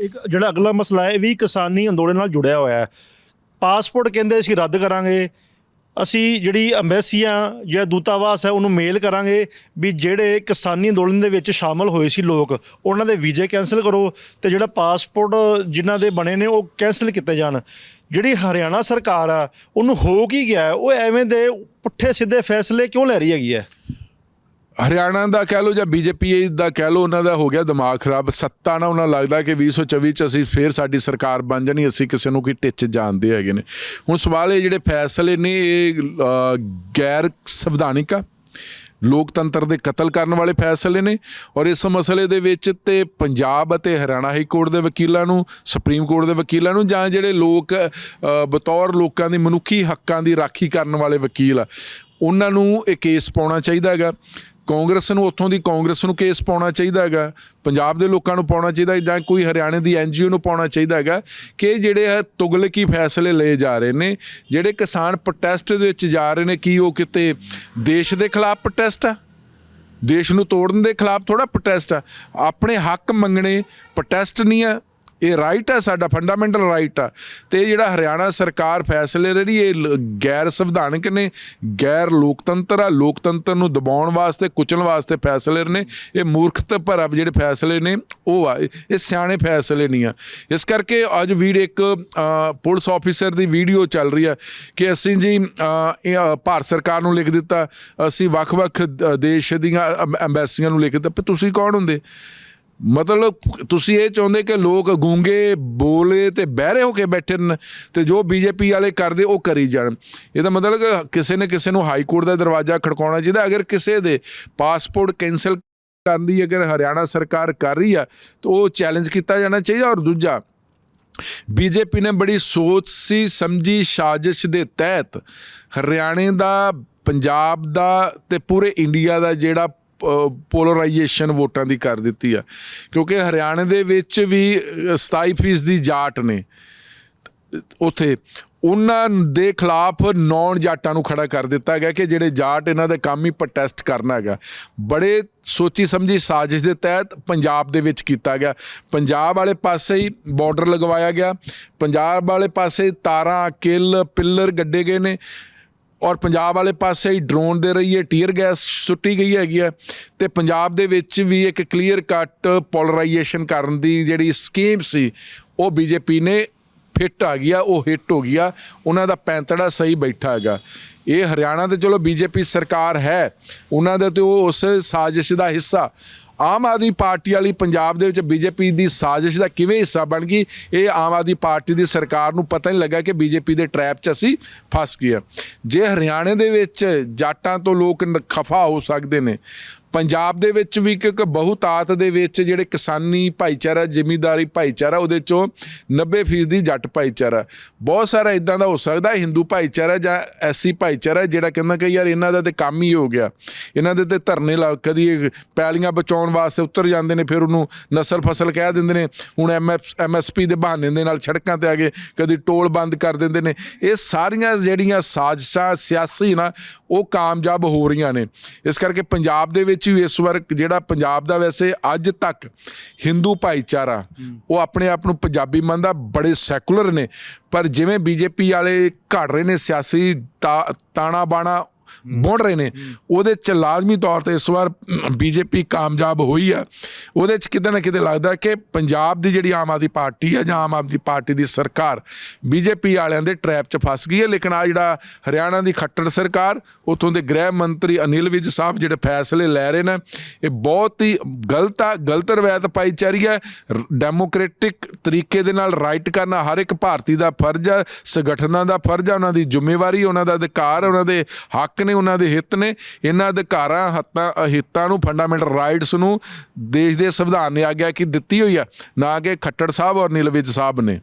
ਇੱਕ ਜਿਹੜਾ ਅਗਲਾ ਮਸਲਾ ਹੈ, ਇਹ ਵੀ ਕਿਸਾਨੀ ਅੰਦੋਲਨ ਨਾਲ ਜੁੜਿਆ ਹੋਇਆ ਹੈ। ਪਾਸਪੋਰਟ ਕਹਿੰਦੇ ਅਸੀਂ ਰੱਦ ਕਰਾਂਗੇ। ਅਸੀਂ ਜਿਹੜੀ ਅੰਬੈਸੀਆਂ ਜਾਂ ਦੂਤਾਵਾਸ ਹੈ, ਉਹਨੂੰ ਮੇਲ ਕਰਾਂਗੇ ਵੀ ਜਿਹੜੇ ਕਿਸਾਨੀ ਅੰਦੋਲਨ ਦੇ ਵਿੱਚ ਸ਼ਾਮਲ ਹੋਏ ਸੀ ਲੋਕ, ਉਹਨਾਂ ਦੇ ਵੀਜ਼ੇ ਕੈਨਸਲ ਕਰੋ ਤੇ ਜਿਹੜਾ ਪਾਸਪੋਰਟ ਜਿਨ੍ਹਾਂ ਦੇ ਬਣੇ ਨੇ, ਉਹ ਕੈਨਸਲ ਕੀਤੇ ਜਾਣ। ਜਿਹੜੀ ਹਰਿਆਣਾ ਸਰਕਾਰ ਆ, ਉਹਨੂੰ ਹੋ ਕੀ ਗਿਆ? ਉਹ ਐਵੇਂ ਦੇ ਪੁੱਠੇ ਸਿੱਧੇ ਫੈਸਲੇ ਕਿਉਂ ਲੈ ਰਹੀ ਹੈਗੀ ਹੈ? ਹਰਿਆਣਾ ਦਾ ਕਹਿ ਲਓ ਜਾਂ ਬੀਜੇਪੀ ਦਾ ਕਹਿ ਲਓ, ਉਹਨਾਂ ਦਾ ਹੋ ਗਿਆ ਦਿਮਾਗ ਖਰਾਬ। ਸੱਤਾ ਨਾਲ ਉਹਨਾਂ ਨੂੰ ਲੱਗਦਾ ਕਿ 2024 ਚ ਅਸੀਂ ਫੇਰ ਸਾਡੀ ਸਰਕਾਰ ਬਣ ਜਾਣੀ, ਅਸੀਂ ਕਿਸੇ ਨੂੰ ਕੀ ਟਿੱਚ ਜਾਣਦੇ ਹੈਗੇ ਨੇ। ਹੁਣ ਸਵਾਲ ਇਹ ਜਿਹੜੇ ਫੈਸਲੇ ਨੇ, ਇਹ ਗੈਰ ਸੰਵਿਧਾਨਿਕ ਆ। ਲੋਕਤੰਤਰ ਦੇ ਕਤਲ ਕਰਨ ਵਾਲੇ ਫੈਸਲੇ ਨੇ ਔਰ ਇਸ ਮਸਲੇ ਦੇ ਵਿੱਚ ਤੇ ਪੰਜਾਬ ਅਤੇ ਹਰਿਆਣਾ ਹਾਈ ਕੋਰਟ ਦੇ ਵਕੀਲਾਂ ਨੂੰ, ਸੁਪਰੀਮ ਕੋਰਟ ਦੇ ਵਕੀਲਾਂ ਨੂੰ ਜਾਂ ਜਿਹੜੇ ਲੋਕ ਬਤੌਰ ਲੋਕਾਂ ਦੀ ਮਨੁੱਖੀ ਹੱਕਾਂ ਦੀ ਰਾਖੀ ਕਰਨ ਵਾਲੇ ਵਕੀਲ ਆ, ਉਹਨਾਂ ਨੂੰ ਇਹ ਕੇਸ ਪਾਉਣਾ ਚਾਹੀਦਾ ਹੈਗਾ। ਕਾਂਗਰਸ ਨੂੰ, ਉੱਥੋਂ ਦੀ ਕਾਂਗਰਸ ਨੂੰ ਕੇਸ ਪਾਉਣਾ ਚਾਹੀਦਾ ਹੈਗਾ। ਪੰਜਾਬ ਦੇ ਲੋਕਾਂ ਨੂੰ ਪਾਉਣਾ ਚਾਹੀਦਾ ਜਾਂ ਕੋਈ ਹਰਿਆਣੇ ਦੀ ਐਨਜੀਓ ਨੂੰ ਪਾਉਣਾ ਚਾਹੀਦਾ ਹੈਗਾ ਕਿ ਜਿਹੜੇ ਇਹ ਤੁਗਲਕੀ ਫੈਸਲੇ ਲਏ ਜਾ ਰਹੇ ਨੇ, ਜਿਹੜੇ ਕਿਸਾਨ ਪ੍ਰੋਟੈਸਟ ਦੇ ਵਿੱਚ ਜਾ ਰਹੇ ਨੇ, ਕੀ ਉਹ ਕਿਤੇ ਦੇਸ਼ ਦੇ ਖਿਲਾਫ ਪ੍ਰੋਟੈਸਟ ਆ? ਦੇਸ਼ ਨੂੰ ਤੋੜਨ ਦੇ ਖਿਲਾਫ ਥੋੜਾ ਪ੍ਰੋਟੈਸਟ ਆ? ਆਪਣੇ ਹੱਕ ਮੰਗਣੇ ਪ੍ਰੋਟੈਸਟ ਨਹੀਂ ਆ ਇਹ ਰਾਈਟ ਹੈ ਸਾਡਾ ਫੰਡਾਮੈਂਟਲ ਰਾਈਟ ਆ। ਤੇ ਇਹ ਜਿਹੜਾ ਹਰਿਆਣਾ ਸਰਕਾਰ ਫੈਸਲੇ ਲੈ ਇਹ ਲ- ਗੈਰ ਸੰਵਿਧਾਨਕ ਨੇ ਗੈਰ ਲੋਕਤੰਤਰ ਆ। ਲੋਕਤੰਤਰ ਨੂੰ ਦਬਾਉਣ ਵਾਸਤੇ ਕੁਚਲਣ ਵਾਸਤੇ ਫੈਸਲੇ ਨੇ। ਇਹ ਮੂਰਖਤਾ ਭਰਾ ਜਿਹੜੇ ਫੈਸਲੇ ਨੇ ਉਹ ਆ। ਇਹ ਸਿਆਣੇ ਫੈਸਲੇ ਨਹੀਂ ਆ। ਇਸ ਕਰਕੇ ਅੱਜ ਵੀਡ ਇੱਕ ਪੁਲਿਸ ਆਫੀਸਰ ਦੀ ਵੀਡੀਓ ਚੱਲ ਰਹੀ ਆ ਕਿ ਅਸੀਂ ਜੀ ਇਹ, ਭਾਰਤ ਸਰਕਾਰ ਨੂੰ ਲਿਖ ਦਿੱਤਾ। ਅਸੀਂ ਵੱਖ-ਵੱਖ ਦੇਸ਼ ਦੀਆਂ ਅੰਬ- ਐਮਬੈਸੀਆਂ ਨੂੰ ਲਿਖ ਦਿੱਤਾ। ਪਰ ਤੁਸੀਂ ਕੌਣ ਹੁੰਦੇ? ਮਤਲਬ ਤੁਸੀਂ ਇਹ ਚਾਹੁੰਦੇ ਕਿ ਲੋਕ ਗੂੰਗੇ, ਬੋਲੇ ਤੇ ਬਹਿਰੇ ਹੋ ਕੇ ਬੈਠੇ ਨੇ ਤੇ ਜੋ ਬੀਜੇਪੀ ਵਾਲੇ ਕਰਦੇ ਉਹ ਕਰੀ ਜਾਣ। ਇਹਦਾ ਮਤਲਬ ਕਿਸੇ ਨੇ ਕਿਸੇ ਨੂੰ ਹਾਈ ਕੋਰਟ ਦਾ ਦਰਵਾਜ਼ਾ ਖੜਕਾਉਣਾ ਚਾਹੀਦਾ ਅਗਰ ਕਿਸੇ ਦੇ ਪਾਸਪੋਰਟ ਕੈਨਸਲ ਕਰਨ ਦੀ ਅਗਰ ਹਰਿਆਣਾ ਸਰਕਾਰ ਕਰ ਰਹੀ ਆ, ਤਾਂ ਉਹ ਚੈਲੰਜ ਕੀਤਾ ਜਾਣਾ ਚਾਹੀਦਾ। ਔਰ ਦੂਜਾ, ਬੀਜੇਪੀ ਨੇ ਬੜੀ ਸੋਚ ਸੀ, ਸਮਝੀ, ਸਾਜ਼ਿਸ਼ ਦੇ ਤਹਿਤ ਹਰਿਆਣੇ ਦਾ, ਪੰਜਾਬ ਦਾ ਤੇ ਪੂਰੇ ਇੰਡੀਆ ਦਾ ਜਿਹੜਾ ਪੋਲਰਾਈਜੇਸ਼ਨ ਵੋਟਾਂ ਦੀ ਕਰ ਦਿੱਤੀ ਆ। ਕਿਉਂਕਿ ਹਰਿਆਣੇ ਦੇ ਵਿੱਚ ਵੀ ਅ, 27% ਦੀ ਜਾਟ ਨੇ। ਉਥੇ ਉਹਨਾਂ ਦੇ ਖਿਲਾਫ ਨੌਨ ਜਾਟਾਂ ਨੂੰ ਖੜਾ ਕਰ ਦਿੱਤਾ ਗਿਆ ਕਿ ਜਿਹੜੇ ਜਾਟ ਇਹਨਾਂ ਦੇ ਕੰਮ ਹੀ ਪ੍ਰੋਟੈਸਟ ਕਰਨਾ ਹੈਗਾ। ਬੜੇ ਸੋਚੀ ਸਮਝੀ ਸਾਜ਼ਿਸ਼ ਦੇ ਤਹਿਤ ਪੰਜਾਬ ਦੇ ਵਿੱਚ ਕੀਤਾ ਗਿਆ। ਪੰਜਾਬ ਵਾਲੇ ਪਾਸੇ ਹੀ ਬਾਰਡਰ ਲਗਵਾਇਆ ਗਿਆ। ਪੰਜਾਬ ਵਾਲੇ ਪਾਸੇ ਤਾਰਾਂ ਕਿੱਲ ਪਿੱਲਰ ਗੱਡੇ ਗਏ ਨੇ। ਔਰ ਪੰਜਾਬ ਵਾਲੇ ਪਾਸੇ ਹੀ ਡਰੋਨ ਦੇ ਰਹੀਏ ਟੀਅਰ ਗੈਸ ਸੁੱਟੀ ਗਈ ਹੈਗੀ ਆ ਤੇ ਪੰਜਾਬ ਦੇ ਵਿੱਚ ਵੀ ਇੱਕ ਕਲੀਅਰ ਕੱਟ ਪੋਲਰਾਈਜੇਸ਼ਨ ਕਰਨ ਦੀ ਜਿਹੜੀ ਸਕੀਮ ਸੀ, ਉਹ ਬੀਜੇਪੀ ਨੇ ਫਿੱਟ ਆ ਗਿਆ ਉਹ ਹਿੱਟ ਹੋ ਗਿਆ ਉਹਨਾਂ ਦਾ ਪੈਂਤੜਾ ਸਹੀ ਬੈਠਾ ਹੈਗਾ। ਇਹ ਹਰਿਆਣਾ ਤੇ ਚਲੋ ਬੀਜੇਪੀ ਸਰਕਾਰ ਹੈ, ਉਹਨਾਂ ਦਾ ਤੇ ਉਹ ਉਸ ਸਾਜ਼ਿਸ਼ ਦਾ ਹਿੱਸਾ। ਆਮ ਆਦਮੀ ਪਾਰਟੀ ਵਾਲੀ ਪੰਜਾਬ ਦੇ ਵਿੱਚ ਬੀਜੇਪੀ ਦੀ ਸਾਜ਼ਿਸ਼ ਦਾ ਕਿਵੇਂ ਹਿੱਸਾ ਬਣ ਗਈ, ਇਹ ਆਮ ਆਦਮੀ ਪਾਰਟੀ ਦੀ ਸਰਕਾਰ ਨੂੰ ਪਤਾ ਨਹੀਂ ਲੱਗਾ ਕਿ ਬੀਜੇਪੀ ਦੇ ਟ੍ਰੈਪ 'ਚ ਅਸੀਂ ਫਸ ਗਏ ਹਾਂ। ਜੇ ਹਰਿਆਣੇ ਦੇ ਵਿੱਚ ਜਾਟਾਂ ਤੋਂ ਲੋਕ ਖਫਾ ਹੋ ਸਕਦੇ ਨੇ ਪੰਜਾਬ ਦੇ ਵਿੱਚ ਵੀ ਕਿਉਂਕਿ ਬਹੁਤਾਤ ਦੇ ਵਿੱਚ ਜਿਹੜੇ ਕਿਸਾਨੀ ਭਾਈਚਾਰਾ, ਜ਼ਿਮੀਦਾਰੀ ਭਾਈਚਾਰਾ, ਉਹਦੇ ਚੋਂ 90% ਦੀ ਜੱਟ ਭਾਈਚਾਰਾ। ਬਹੁਤ ਸਾਰਾ ਇਦਾਂ ਦਾ ਹੋ ਸਕਦਾ, ਹਿੰਦੂ ਭਾਈਚਾਰਾ ਜਾਂ ਐਸੀ ਭਾਈਚਾਰਾ ਜਿਹੜਾ ਕਹਿੰਦਾ ਕਿ ਯਾਰ ਇਹਨਾਂ ਦਾ ਤੇ ਕੰਮ ਹੀ ਹੋ ਗਿਆ। ਇਹਨਾਂ ਦੇ ਤੇ ਧਰਨੇ ਲਾ, ਕਦੀ ਪੈਲੀਆਂ ਬਚਾਉਣ ਵਾਸਤੇ ਉੱਤਰ ਜਾਂਦੇ ਨੇ, ਫਿਰ ਉਹਨੂੰ ਨਸਲ ਫਸਲ ਕਹਿ ਦਿੰਦੇ ਨੇ। ਹੁਣ ਐਮਐਸਪੀ ਦੇ ਬਹਾਨੇ ਦੇ ਨਾਲ ਸੜਕਾਂ ਤੇ ਆ ਗਏ ਕਦੀ ਟੋਲ ਬੰਦ ਕਰ ਦਿੰਦੇ ਨੇ। ਇਹ ਸਾਰੀਆਂ ਜਿਹੜੀਆਂ ਸਾਜ਼ਿਸ਼ਾਂ, ਸਿਆਸੀ ਨਾ ਉਹ ਕਾਮਯਾਬ ਹੋ ਰਹੀਆਂ ਨੇ। ਇਸ ਕਰਕੇ ਪੰਜਾਬ ਦੇ ਵਿੱਚ ਵੀ ਇਸ ਵਾਰ ਜਿਹੜਾ ਪੰਜਾਬ ਦਾ ਵੈਸੇ ਅੱਜ ਤੱਕ ਹਿੰਦੂ ਭਾਈਚਾਰਾ, ਉਹ ਆਪਣੇ ਆਪ ਨੂੰ ਪੰਜਾਬੀ ਮੰਨਦਾ, ਬੜੇ ਸੈਕੂਲਰ ਨੇ। ਪਰ ਜਿਵੇਂ ਬੀਜੇਪੀ ਵਾਲੇ ਘੜ ਰਹੇ ਨੇ, ਸਿਆਸੀ ਤਾ- ਤਾਣਾ ਬਾਣਾ ਬੁਣ ਰਹੇ ਨੇ। ਉਹਦੇ ਚ ਲਾਜ਼ਮੀ ਤੌਰ ਤੇ ਇਸ ਵਾਰ ਬੀਜੇਪੀ ਕਾਮਯਾਬ ਹੋਈ ਆ। ਉਹਦੇ ਚ ਕਿਤੇ ਨਾ ਕਿਤੇ ਲੱਗਦਾ ਕਿ ਪੰਜਾਬ ਦੀ ਜਿਹੜੀ ਆਮ ਆਦਮੀ ਪਾਰਟੀ ਹੈ ਜਾਂ ਆਮ ਆਦਮੀ ਪਾਰਟੀ ਦੀ ਸਰਕਾਰ ਬੀਜੇਪੀ ਵਾਲਿਆਂ ਦੇ ਟ੍ਰੈਪ 'ਚ ਫਸ ਗਈ ਹੈ ਲੇਕਿਨ ਆ ਜਿਹੜਾ ਹਰਿਆਣਾ ਦੀ ਖੱਟੜ ਸਰਕਾਰ ਉਥੋਂ ਦੇ ਗ੍ਰਹਿ ਮੰਤਰੀ ਅਨਿਲ ਵਿਜ ਸਾਹਿਬ ਜਿਹੜੇ ਫੈਸਲੇ ਲੈ ਰਹੇ ਨੇ ਇਹ ਬਹੁਤ ਹੀ ਗਲਤ ਆ ਗਲਤ ਰਵਾਇਤ ਪਾਈ ਜਾ ਰਹੀ ਹੈ ਡੈਮੋਕ੍ਰੈਟਿਕ ਤਰੀਕੇ ਦੇ ਨਾਲ ਰਾਈਟ ਕਰਨਾ ਹਰ ਇੱਕ ਭਾਰਤੀ ਦਾ ਫਰਜ਼ ਹੈ ਸੰਗਠਨਾਂ ਦਾ ਫਰਜ਼ ਹੈ ਉਹਨਾਂ ਦੀ ਜ਼ਿੰਮੇਵਾਰੀ ਉਹਨਾਂ ਦਾ ਅਧਿਕਾਰ ਉਹਨਾਂ ਦੇ ਹੱਕ ਨੇ ਉਹਨਾਂ ਦੇ ਹਿੱਤ ਨੇ, ਇਹਨਾਂ ਅਧਿਕਾਰਾਂ, ਹੱਤਾਂ ਹਿੱਤਾਂ ਨੂੰ ਫੰਡਾਮੈਂਟਲ ਰਾਈਟਸ ਨੂੰ ਦੇਸ਼ ਦੇ ਸੰਵਿਧਾਨ ਨੇ ਆਗਿਆ ਕਿ ਦਿੱਤੀ ਹੋਈ ਆ, ਨਾ ਕਿ ਖੱਟੜ ਸਾਹਿਬ ਔਰ ਨੀਲਵਿਜ ਸਾਹਿਬ ਨੇ।